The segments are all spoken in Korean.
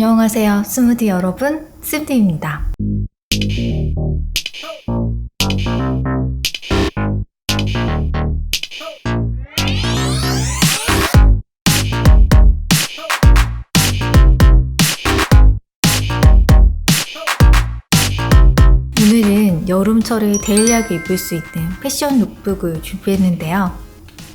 안녕하세요. 스무디 여러분, 스무디입니다. 오늘은 여름철에 데일리하게 입을 수 있는 패션 룩북을 준비했는데요.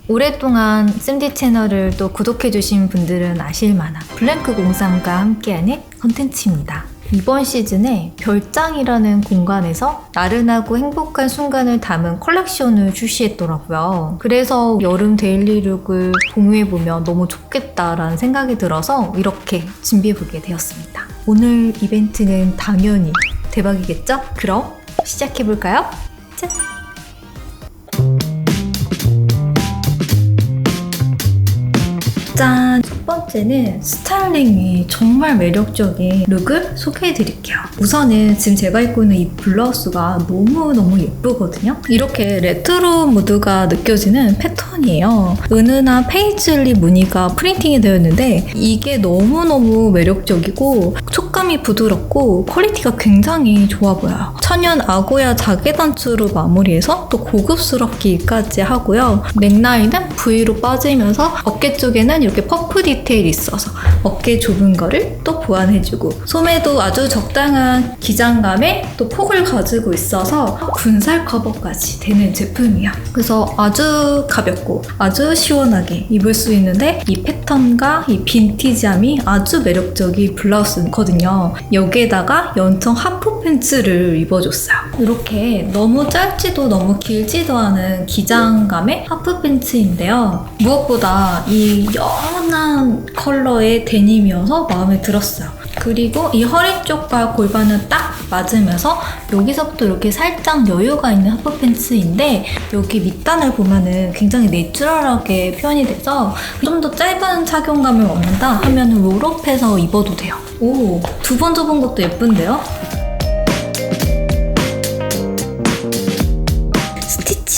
오랫동안 쌤디 채널을 또 구독해주신 분들은 아실 만한 블랭크03과 함께하는 컨텐츠입니다. 이번 시즌에 별장이라는 공간에서 나른하고 행복한 순간을 담은 컬렉션을 출시했더라고요. 그래서 여름 데일리룩을 공유해보면 너무 좋겠다라는 생각이 들어서 이렇게 준비해보게 되었습니다. 오늘 이벤트는 당연히 대박이겠죠? 그럼 시작해볼까요? 짠! 짠! 첫 번째는 스타일링이 정말 매력적인 룩을 소개해 드릴게요. 우선은 지금 제가 입고 있는 이 블라우스가 너무너무 예쁘거든요. 이렇게 레트로 무드가 느껴지는 패턴이에요. 은은한 페이즐리 무늬가 프린팅이 되어 있는데 이게 너무너무 매력적이고 촉감이 부드럽고 퀄리티가 굉장히 좋아 보여요. 천연 아고야 자개 단추로 마무리해서 또 고급스럽기까지 하고요. 넥라인은 V로 빠지면서 어깨 쪽에는 이렇게 퍼프 디 테일이 있어서 어깨 좁은 거를 또 보완해주고 소매도 아주 적당한 기장감에 또 폭을 가지고 있어서 군살 커버까지 되는 제품이야. 그래서 아주 가볍고 아주 시원하게 입을 수 있는데 이 패턴과 이 빈티지함이 아주 매력적인 블라우스거든요. 여기에다가 연청 하프 팬츠를 입어줬어요. 이렇게 너무 짧지도 너무 길지도 않은 기장감의 하프 팬츠인데요. 무엇보다 이 연한 컬러의 데님이어서 마음에 들었어요. 그리고 이 허리 쪽과 골반은 딱 맞으면서 여기서부터 이렇게 살짝 여유가 있는 하프 팬츠인데 여기 밑단을 보면은 굉장히 내추럴하게 표현이 돼서 좀 더 짧은 착용감을 원한다 하면 은 롤업해서 입어도 돼요. 오, 두 번 접은 것도 예쁜데요?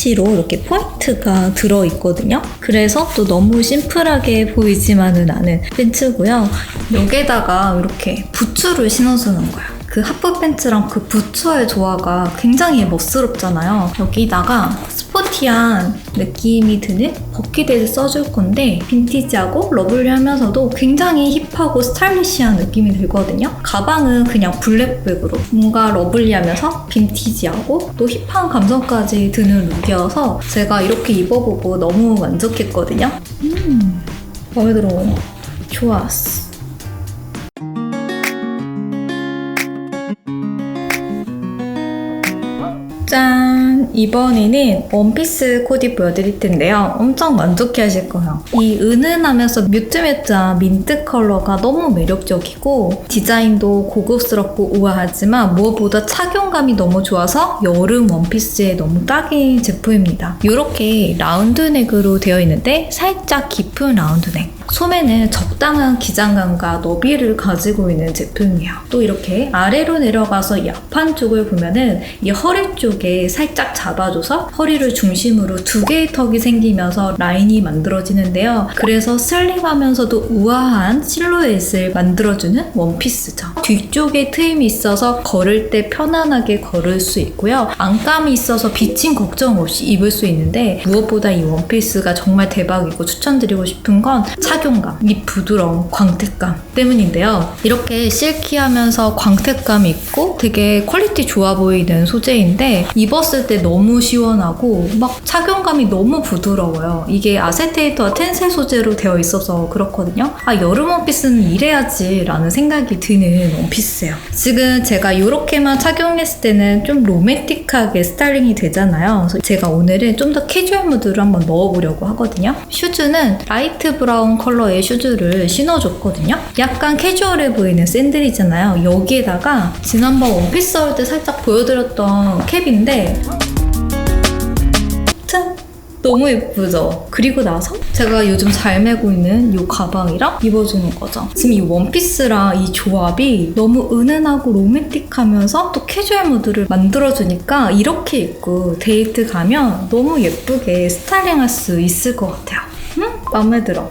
스티치로 이렇게 포인트가 들어있거든요. 그래서 또 너무 심플하게 보이지만은 않은 팬츠고요. 여기에다가 이렇게 부츠를 신어주는 거예요. 그 하프 팬츠랑 그 부츠의 조화가 굉장히 멋스럽잖아요. 여기다가 스포티한 느낌이 드는 버킷을 써줄 건데 빈티지하고 러블리하면서도 굉장히 힙하고 스타일리시한 느낌이 들거든요. 가방은 그냥 블랙백으로 뭔가 러블리하면서 빈티지하고 또 힙한 감성까지 드는 룩이어서 제가 이렇게 입어보고 너무 만족했거든요. 음, 마음에 들어요. 좋았어. 짠! 이번에는 원피스 코디 보여드릴 텐데요. 엄청 만족해 하실 거예요. 이 은은하면서 뮤트뮤트한 민트 컬러가 너무 매력적이고 디자인도 고급스럽고 우아하지만 무엇보다 착용감이 너무 좋아서 여름 원피스에 너무 딱인 제품입니다. 이렇게 라운드넥으로 되어 있는데 살짝 깊은 라운드넥. 소매는 적당한 기장감과 너비를 가지고 있는 제품이에요. 또 이렇게 아래로 내려가서 이 앞판 쪽을 보면은 이 허리 쪽에 살짝 잡아줘서 허리를 중심으로 두 개의 턱이 생기면서 라인이 만들어지는데요. 그래서 슬림하면서도 우아한 실루엣을 만들어주는 원피스죠. 뒤쪽에 트임이 있어서 걸을 때 편안하게 걸을 수 있고요. 안감이 있어서 비침 걱정 없이 입을 수 있는데 무엇보다 이 원피스가 정말 대박이고 추천드리고 싶은 건 착용감, 이 부드러움, 광택감 때문인데요. 이렇게 실키하면서 광택감 있고 되게 퀄리티 좋아 보이는 소재인데 입었을 때 너무 시원하고 막 착용감이 너무 부드러워요. 이게 아세테이트와 텐셀 소재로 되어 있어서 그렇거든요. 아 여름 원피스는 이래야지 라는 생각이 드는 원피스예요. 지금 제가 이렇게만 착용했을 때는 좀 로맨틱하게 스타일링이 되잖아요. 그래서 제가 오늘은 좀 더 캐주얼 무드를 한번 넣어보려고 하거든요. 슈즈는 라이트 브라운 컬러의 슈즈를 신어줬거든요. 약간 캐주얼해 보이는 샌들이잖아요. 여기에다가 지난번 원피스 할 때 살짝 보여드렸던 캡인데 짠! 너무 예쁘죠? 그리고 나서 제가 요즘 잘 메고 있는 이 가방이랑 입어주는 거죠. 지금 이 원피스랑 이 조합이 너무 은은하고 로맨틱하면서 또 캐주얼 무드를 만들어주니까 이렇게 입고 데이트 가면 너무 예쁘게 스타일링할 수 있을 것 같아요. 응? 마음에 들어.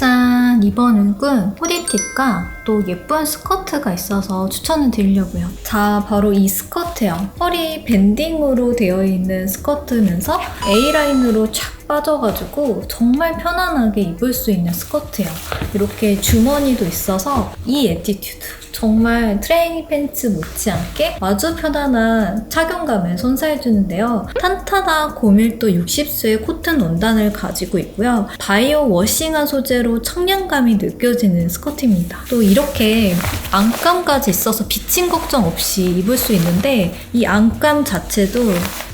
짠! 이번 룩은 호디팁과 또 예쁜 스커트가 있어서 추천을 드리려고요. 자, 바로 이 스커트요. 허리 밴딩으로 되어 있는 스커트면서 A라인으로 촥 빠져가지고 정말 편안하게 입을 수 있는 스커트예요. 이렇게 주머니도 있어서 이 에티튜드. 정말 트레이닝 팬츠 못지않게 아주 편안한 착용감을 선사해주는데요. 탄탄한 고밀도 60수의 코튼 원단을 가지고 있고요. 바이오 워싱한 소재로 청량감이 느껴지는 스커트입니다. 또 이렇게 안감까지 있어서 비침 걱정 없이 입을 수 있는데 이 안감 자체도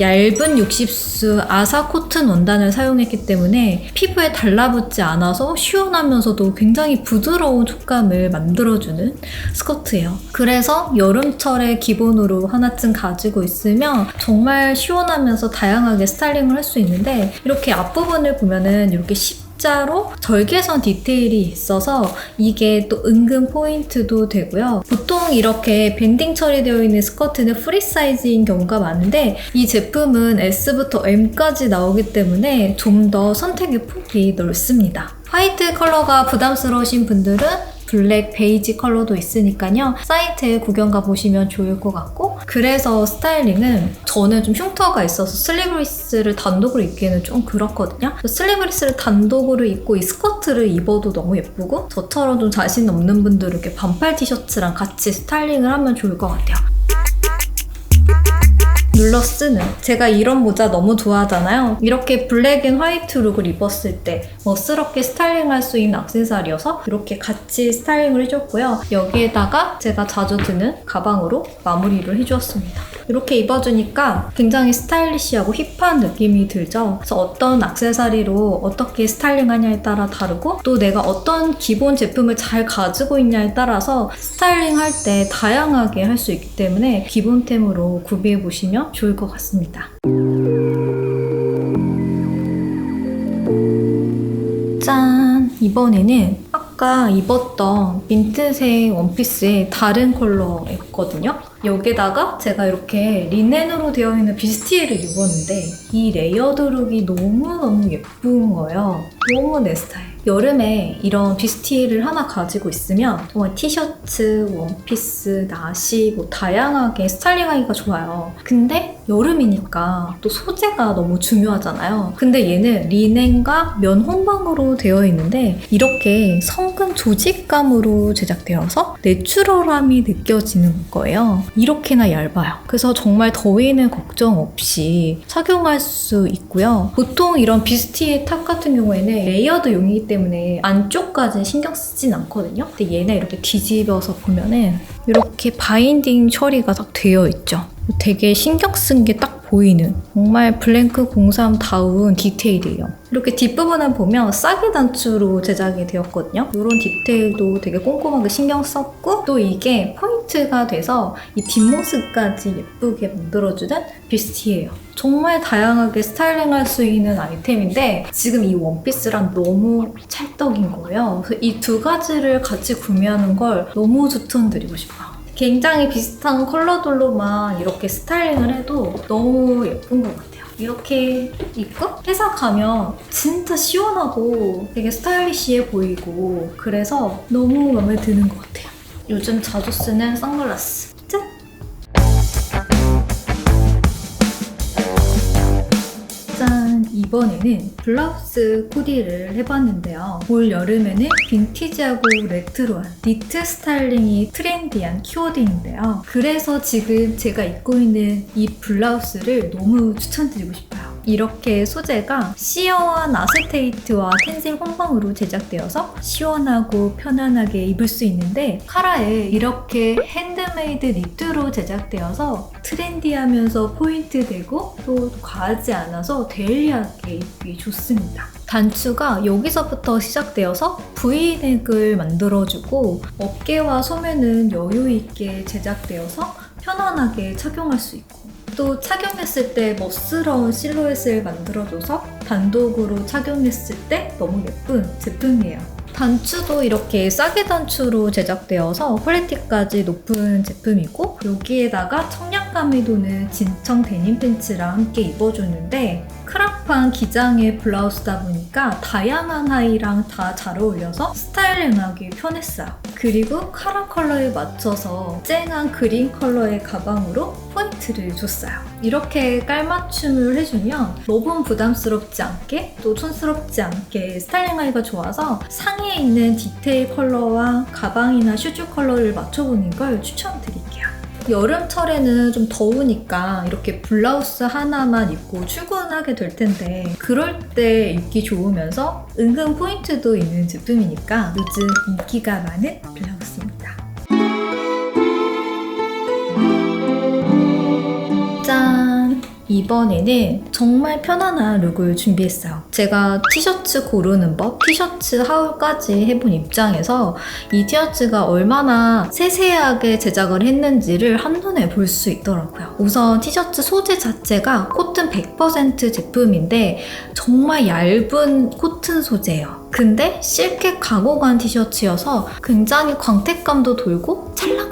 얇은 60수 아사 코튼 원단을 사용했기 때문에 피부에 달라붙지 않아서 시원하면서도 굉장히 부드러운 촉감을 만들어주는 스커트 예요. 그래서 여름철에 기본으로 하나쯤 가지고 있으면 정말 시원하면서 다양하게 스타일링을 할 수 있는데 이렇게 앞부분을 보면은 이렇게 십자로 절개선 디테일이 있어서 이게 또 은근 포인트도 되고요. 보통 이렇게 밴딩 처리되어 있는 스커트는 프리 사이즈인 경우가 많은데 이 제품은 S부터 M까지 나오기 때문에 좀 더 선택의 폭이 넓습니다. 화이트 컬러가 부담스러우신 분들은 블랙, 베이지 컬러도 있으니까요. 사이트에 구경 가 보시면 좋을 것 같고 그래서 스타일링은 저는 좀 흉터가 있어서 슬리브리스를 단독으로 입기에는 좀 그렇거든요. 슬리브리스를 단독으로 입고 이 스커트를 입어도 너무 예쁘고 저처럼 좀 자신 없는 분들은 이렇게 반팔 티셔츠랑 같이 스타일링을 하면 좋을 것 같아요. 눌러 쓰는. 제가 이런 모자 너무 좋아하잖아요. 이렇게 블랙 앤 화이트 룩을 입었을 때 멋스럽게 스타일링할 수 있는 액세서리여서 이렇게 같이 스타일링을 해줬고요. 여기에다가 제가 자주 드는 가방으로 마무리를 해주었습니다 이렇게 입어주니까 굉장히 스타일리시하고 힙한 느낌이 들죠 그래서 어떤 액세서리로 어떻게 스타일링하냐에 따라 다르고 또 내가 어떤 기본 제품을 잘 가지고 있냐에 따라서 스타일링할 때 다양하게 할 수 있기 때문에 기본템으로 구비해 보시면 좋을 것 같습니다. 짠! 이번에는 아까 입었던 민트색 원피스의 다른 컬러였거든요. 여기다가 제가 이렇게 리넨으로 되어 있는 비스티를 입었는데 이 레이어드 룩이 너무너무 예쁜 거예요. 너무 내 스타일. 여름에 이런 비스티를 하나 가지고 있으면 정말 티셔츠, 원피스, 나시 뭐 다양하게 스타일링하기가 좋아요. 근데 여름이니까 또 소재가 너무 중요하잖아요. 근데 얘는 리넨과 면 혼방으로 되어 있는데 이렇게 성근 조직감으로 제작되어서 내추럴함이 느껴지는 거예요. 이렇게나 얇아요. 그래서 정말 더위는 걱정 없이 착용할 수 있고요. 보통 이런 비스티의 탑 같은 경우에는 레이어드 용이기 때문에 안쪽까지 신경 쓰진 않거든요. 근데 얘는 이렇게 뒤집어서 보면은 이렇게 바인딩 처리가 딱 되어 있죠. 되게 신경 쓴 게 딱 보이는 정말 블랭크 03 다운 디테일이에요. 이렇게 뒷부분을 보면 싸게 단추로 제작이 되었거든요. 이런 디테일도 되게 꼼꼼하게 신경 썼고 또 이게 포인트가 돼서 이 뒷모습까지 예쁘게 만들어주는 비스티예요. 정말 다양하게 스타일링할 수 있는 아이템인데 지금 이 원피스랑 너무 찰떡인 거예요. 이 두 가지를 같이 구매하는 걸 너무 추천드리고 싶어요. 굉장히 비슷한 컬러들로만 이렇게 스타일링을 해도 너무 예쁜 것 같아요. 이렇게 입고 회사 가면 진짜 시원하고 되게 스타일리시해 보이고 그래서 너무 마음에 드는 것 같아요. 요즘 자주 쓰는 선글라스. 이번에는 블라우스 코디를 해봤는데요. 올 여름에는 빈티지하고 레트로한 니트 스타일링이 트렌디한 키워드인데요. 그래서 지금 제가 입고 있는 이 블라우스를 너무 추천드리고 싶어요. 이렇게 소재가 시어한 아세테이트와 텐셀 혼방으로 제작되어서 시원하고 편안하게 입을 수 있는데 카라에 이렇게 핸드메이드 니트로 제작되어서 트렌디하면서 포인트 되고 또 과하지 않아서 데일리하게 입기 좋습니다. 단추가 여기서부터 시작되어서 V넥을 만들어주고 어깨와 소매는 여유 있게 제작되어서 편안하게 착용할 수 있고 또 착용했을 때 멋스러운 실루엣을 만들어줘서 단독으로 착용했을 때 너무 예쁜 제품이에요. 단추도 이렇게 싸게 단추로 제작되어서 퀄리티까지 높은 제품이고 여기에다가 청량감이 도는 진청 데님 팬츠랑 함께 입어주는데 크랍 시급한 기장의 블라우스다 보니까 다양한 하의랑 다 잘 어울려서 스타일링하기 편했어요. 그리고 카라 컬러에 맞춰서 쨍한 그린 컬러의 가방으로 포인트를 줬어요. 이렇게 깔맞춤을 해주면 너무 부담스럽지 않게 또 촌스럽지 않게 스타일링하기가 좋아서 상의에 있는 디테일 컬러와 가방이나 슈즈 컬러를 맞춰보는 걸 추천드릴게요. 여름철에는 좀 더우니까 이렇게 블라우스 하나만 입고 출근하게 될 텐데 그럴 때 입기 좋으면서 은근 포인트도 있는 제품이니까 요즘 인기가 많은 블라우스 이번에는 정말 편안한 룩을 준비했어요. 제가 티셔츠 고르는 법, 티셔츠 하울까지 해본 입장에서 이 티셔츠가 얼마나 세세하게 제작을 했는지를 한눈에 볼 수 있더라고요. 우선 티셔츠 소재 자체가 코튼 100% 제품인데 정말 얇은 코튼 소재예요. 근데 실게 가공한 티셔츠여서 굉장히 광택감도 돌고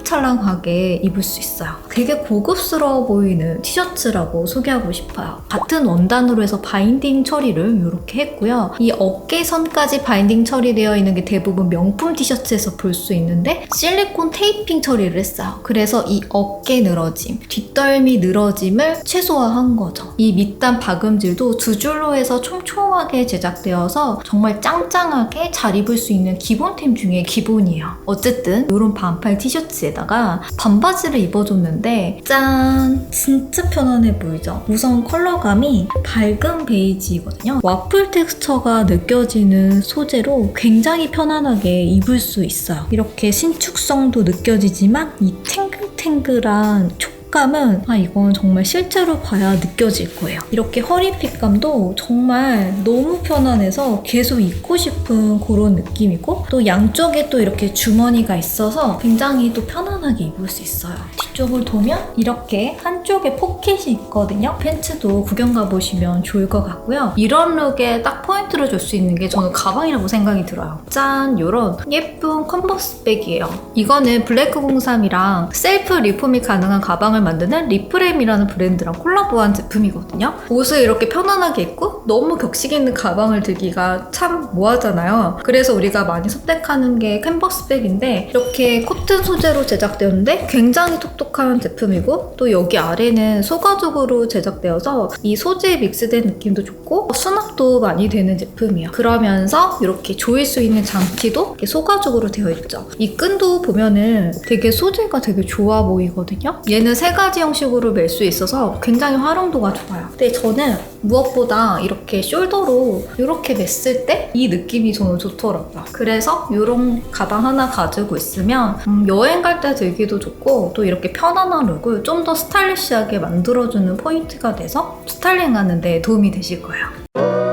찰랑찰랑하게 입을 수 있어요. 되게 고급스러워 보이는 티셔츠라고 소개하고 싶어요. 같은 원단으로 해서 바인딩 처리를 이렇게 했고요. 이 어깨선까지 바인딩 처리되어 있는 게 대부분 명품 티셔츠에서 볼 수 있는데 실리콘 테이핑 처리를 했어요. 그래서 이 어깨 늘어짐, 뒷덜미 늘어짐을 최소화한 거죠. 이 밑단 박음질도 두 줄로 해서 촘촘하게 제작되어서 정말 짱짱하게 잘 입을 수 있는 기본템 중에 기본이에요. 어쨌든 이런 반팔 티셔츠 에다가 반바지를 입어줬는데 짠! 진짜 편안해 보이죠? 우선 컬러감이 밝은 베이지거든요. 와플 텍스처가 느껴지는 소재로 굉장히 편안하게 입을 수 있어요. 이렇게 신축성도 느껴지지만 이 탱글탱글한 촉 감은 아 이건 정말 실제로 봐야 느껴질 거예요. 이렇게 허리 핏감도 정말 너무 편안해서 계속 입고 싶은 그런 느낌이고 또 양쪽에 또 이렇게 주머니가 있어서 굉장히 또 편안하게 입을 수 있어요. 뒤쪽을 보면 이렇게 한쪽에 포켓이 있거든요. 팬츠도 구경 가보시면 좋을 것 같고요. 이런 룩에 딱 포인트를 줄 수 있는 게 저는 가방이라고 생각이 들어요. 짠! 이런 예쁜 컨버스 백이에요. 이거는 블랙03이랑 셀프 리폼이 가능한 가방을 만드는 리프렘이라는 브랜드랑 콜라보한 제품이거든요. 옷을 이렇게 편안하게 입고 너무 격식 있는 가방을 들기가 참 뭐하잖아요. 그래서 우리가 많이 선택하는 게 캔버스 백인데 이렇게 코튼 소재로 제작되었는데 굉장히 톡톡한 제품이고 또 여기 아래는 소가죽으로 제작되어서 이 소재에 믹스된 느낌도 좋고 수납도 많이 되는 제품이에요. 그러면서 이렇게 조일 수 있는 장치도 소가죽으로 되어 있죠. 이 끈도 보면은 되게 소재가 되게 좋아 보이거든요. 얘는 세 가지 형식으로 멜 수 있어서 굉장히 활용도가 좋아요. 근데 저는 무엇보다 이렇게 숄더로 이렇게 맸을 때 이 느낌이 저는 좋더라고요. 그래서 이런 가방 하나 가지고 있으면 음, 여행 갈 때 들기도 좋고 또 이렇게 편안한 룩을 좀 더 스타일리시하게 만들어주는 포인트가 돼서 스타일링 하는 데 도움이 되실 거예요.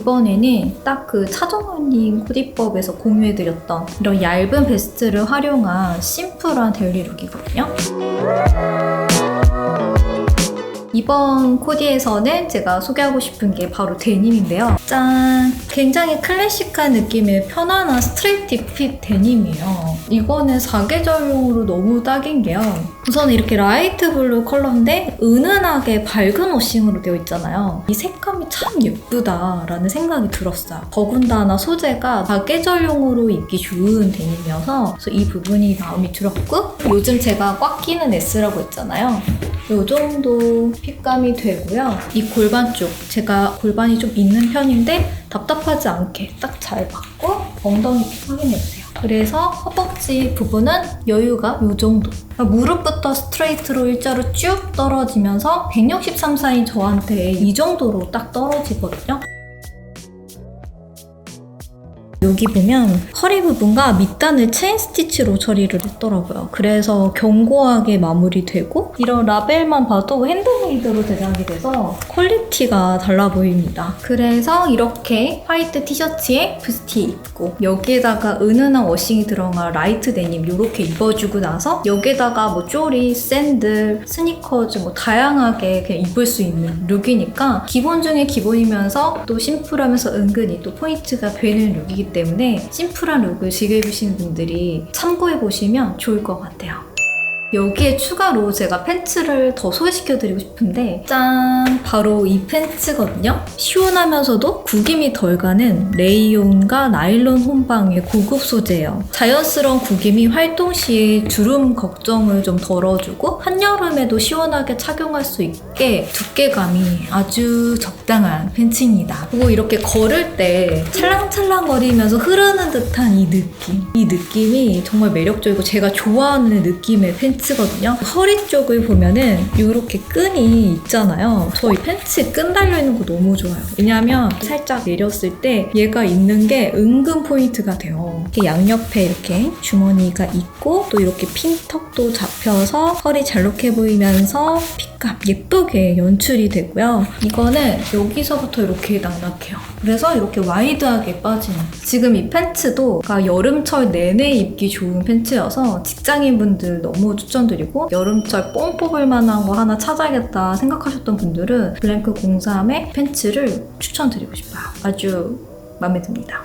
이번에는 딱 그 차정원님 코디법에서 공유해드렸던 이런 얇은 베스트를 활용한 심플한 데일리 룩이거든요. 이번 코디에서는 제가 소개하고 싶은 게 바로 데님인데요. 짠! 굉장히 클래식한 느낌의 편안한 스트레이트 핏 데님이에요. 이거는 사계절용으로 너무 딱인 게요. 우선 이렇게 라이트 블루 컬러인데 은은하게 밝은 워싱으로 되어 있잖아요. 이 색감이 참 예쁘다라는 생각이 들었어요. 더군다나 소재가 사계절용으로 입기 좋은 데님이어서 이 부분이 마음이 들었고 요즘 제가 꽉 끼는 S라고 했잖아요. 이 정도 핏감이 되고요. 이 골반 쪽 제가 골반이 좀 있는 편인데 답답하지 않게 딱 잘 받고 엉덩이 확인해주세요. 그래서 허벅지 부분은 여유가 이 정도. 그러니까 무릎부터 스트레이트로 일자로 쭉 떨어지면서 163 사이 저한테 이 정도로 딱 떨어지거든요. 여기 보면 허리 부분과 밑단을 체인 스티치로 처리를 했더라고요. 그래서 견고하게 마무리되고 이런 라벨만 봐도 핸드메이드로 제작이 돼서 퀄리티가 달라 보입니다. 그래서 이렇게 화이트 티셔츠에 부스티 입고 여기에다가 은은한 워싱이 들어간 라이트 데님 이렇게 입어주고 나서 여기에다가 뭐 쪼리, 샌들, 스니커즈 뭐 다양하게 그냥 입을 수 있는 룩이니까 기본 중에 기본이면서 또 심플하면서 은근히 또 포인트가 되는 룩이기 때문에 심플한 룩을 즐겨입으시는 분들이 참고해 보시면 좋을 것 같아요. 여기에 추가로 제가 팬츠를 더 소개시켜드리고 싶은데 짠! 바로 이 팬츠거든요. 시원하면서도 구김이 덜 가는 레이온과 나일론 혼방의 고급 소재예요. 자연스러운 구김이 활동 시에 주름 걱정을 좀 덜어주고 한여름에도 시원하게 착용할 수 있게 두께감이 아주 적당한 팬츠입니다. 그리고 이렇게 걸을 때 찰랑찰랑거리면서 흐르는 듯한 이 느낌. 이 느낌이 정말 매력적이고 제가 좋아하는 느낌의 팬츠 거든요. 허리 쪽을 보면은 이렇게 끈이 있잖아요. 저 이 팬츠 끈 달려있는 거 너무 좋아요. 왜냐하면 살짝 내렸을 때 얘가 있는 게 은근 포인트가 돼요. 이렇게 양옆에 이렇게 주머니가 있고 또 이렇게 핀턱도 잡혀서 허리 잘록해 보이면서 핏감 예쁘게 연출이 되고요. 이거는 여기서부터 이렇게 낙낙해요. 그래서 이렇게 와이드하게 빠지는. 지금 이 팬츠도 여름철 내내 입기 좋은 팬츠여서 직장인분들 너무 추천드리고 여름철 뽕 뽑을 만한 거 하나 찾아야겠다 생각하셨던 분들은 블랭크 03의 팬츠를 추천드리고 싶어요. 아주 마음에 듭니다.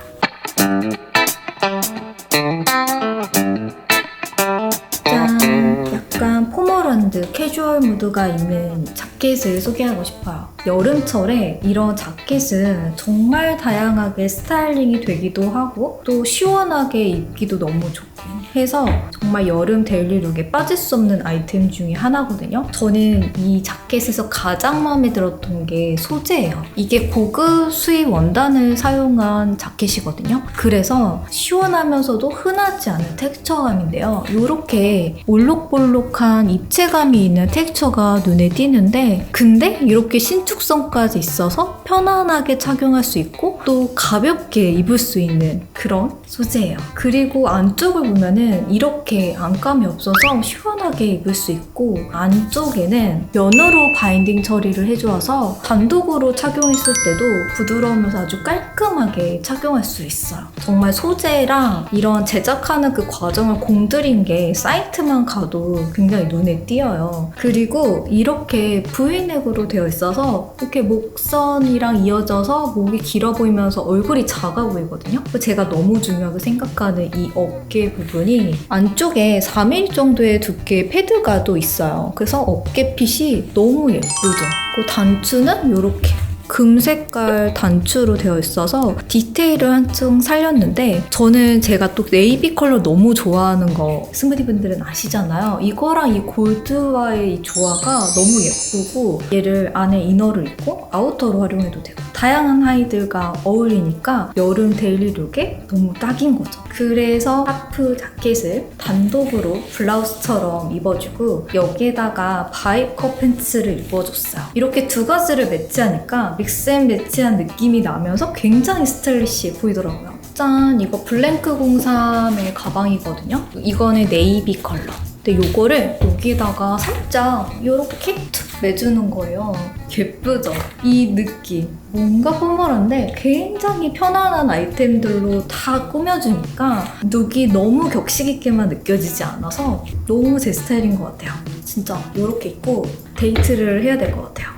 짠! 약간 포멀한드 캐주얼 무드가 있는 자켓을 소개하고 싶어요. 여름철에 이런 자켓은 정말 다양하게 스타일링이 되기도 하고 또 시원하게 입기도 너무 좋고 해서 정말 여름 데일리룩에 빠질 수 없는 아이템 중에 하나거든요. 저는 이 자켓에서 가장 마음에 들었던 게 소재예요. 이게 고급 수입 원단을 사용한 자켓이거든요. 그래서 시원하면서도 흔하지 않은 텍스처감인데요. 이렇게 볼록볼록한 입체감이 있는 텍스처가 눈에 띄는데 근데 이렇게 신축성까지 있어서 편안하게 착용할 수 있고 또 가볍게 입을 수 있는 그런 소재예요. 그리고 안쪽을 보면은 이렇게 안감이 없어서 시원하게 입을 수 있고 안쪽에는 면으로 바인딩 처리를 해주어서 단독으로 착용했을 때도 부드러우면서 아주 깔끔하게 착용할 수 있어요. 정말 소재랑 이런 제작하는 그 과정을 공들인 게 사이트만 가도 굉장히 눈에 띄어요. 그리고 이렇게 V넥으로 되어 있어서 이렇게 목선이랑 이어져서 목이 길어 보이면서 얼굴이 작아 보이거든요. 제가 너무 중 요하게 생각하는 이 어깨 부분이 안쪽에 4mm 정도의 두께의 패드가 또 있어요. 그래서 어깨 핏이 너무 예쁘죠. 그 단추는 이렇게 금 색깔 단추로 되어 있어서 디테일을 한층 살렸는데 저는 제가 또 네이비 컬러 너무 좋아하는 거 스무디 분들은 아시잖아요. 이거랑 이 골드와의 이 조화가 너무 예쁘고 얘를 안에 이너를 입고 아우터로 활용해도 되고 다양한 하이들과 어울리니까 여름 데일리룩에 너무 딱인 거죠. 그래서 하프 자켓을 단독으로 블라우스처럼 입어주고 여기에다가 바이커 팬츠를 입어줬어요. 이렇게 두 가지를 매치하니까 믹스앤매치한 느낌이 나면서 굉장히 스타일리시해 보이더라고요. 짠! 이거 블랭크 03의 가방이거든요. 이거는 네이비 컬러. 근데 이거를 여기다가 살짝 이렇게 툭 매주는 거예요. 예쁘죠? 이 느낌. 뭔가 포멀한데 굉장히 편안한 아이템들로 다 꾸며주니까 룩이 너무 격식 있게만 느껴지지 않아서 너무 제 스타일인 것 같아요. 진짜 이렇게 입고 데이트를 해야 될 것 같아요.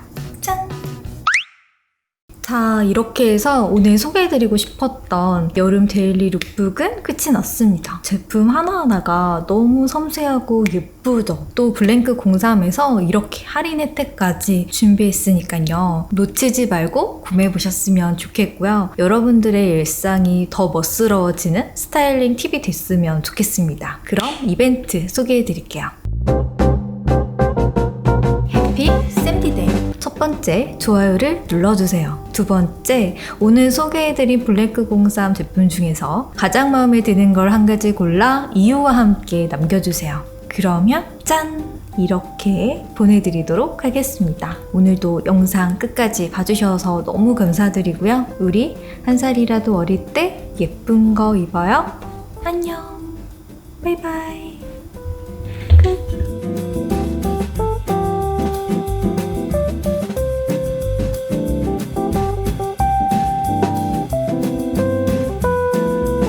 짠! 자, 이렇게 해서 오늘 소개해드리고 싶었던 여름 데일리 룩북은 끝이 났습니다. 제품 하나하나가 너무 섬세하고 예쁘죠? 또 블랭크 03에서 이렇게 할인 혜택까지 준비했으니까요. 놓치지 말고 구매해보셨으면 좋겠고요. 여러분들의 일상이 더 멋스러워지는 스타일링 팁이 됐으면 좋겠습니다. 그럼 이벤트 소개해드릴게요. 번째, 좋아요를 눌러주세요. 두 번째, 오늘 소개해드린 블랙크 03 제품 중에서 가장 마음에 드는 걸 한 가지 골라 이유와 함께 남겨주세요. 그러면 짠! 이렇게 보내드리도록 하겠습니다. 오늘도 영상 끝까지 봐주셔서 너무 감사드리고요. 우리 한 살이라도 어릴 때 예쁜 거 입어요. 안녕! 바이바이!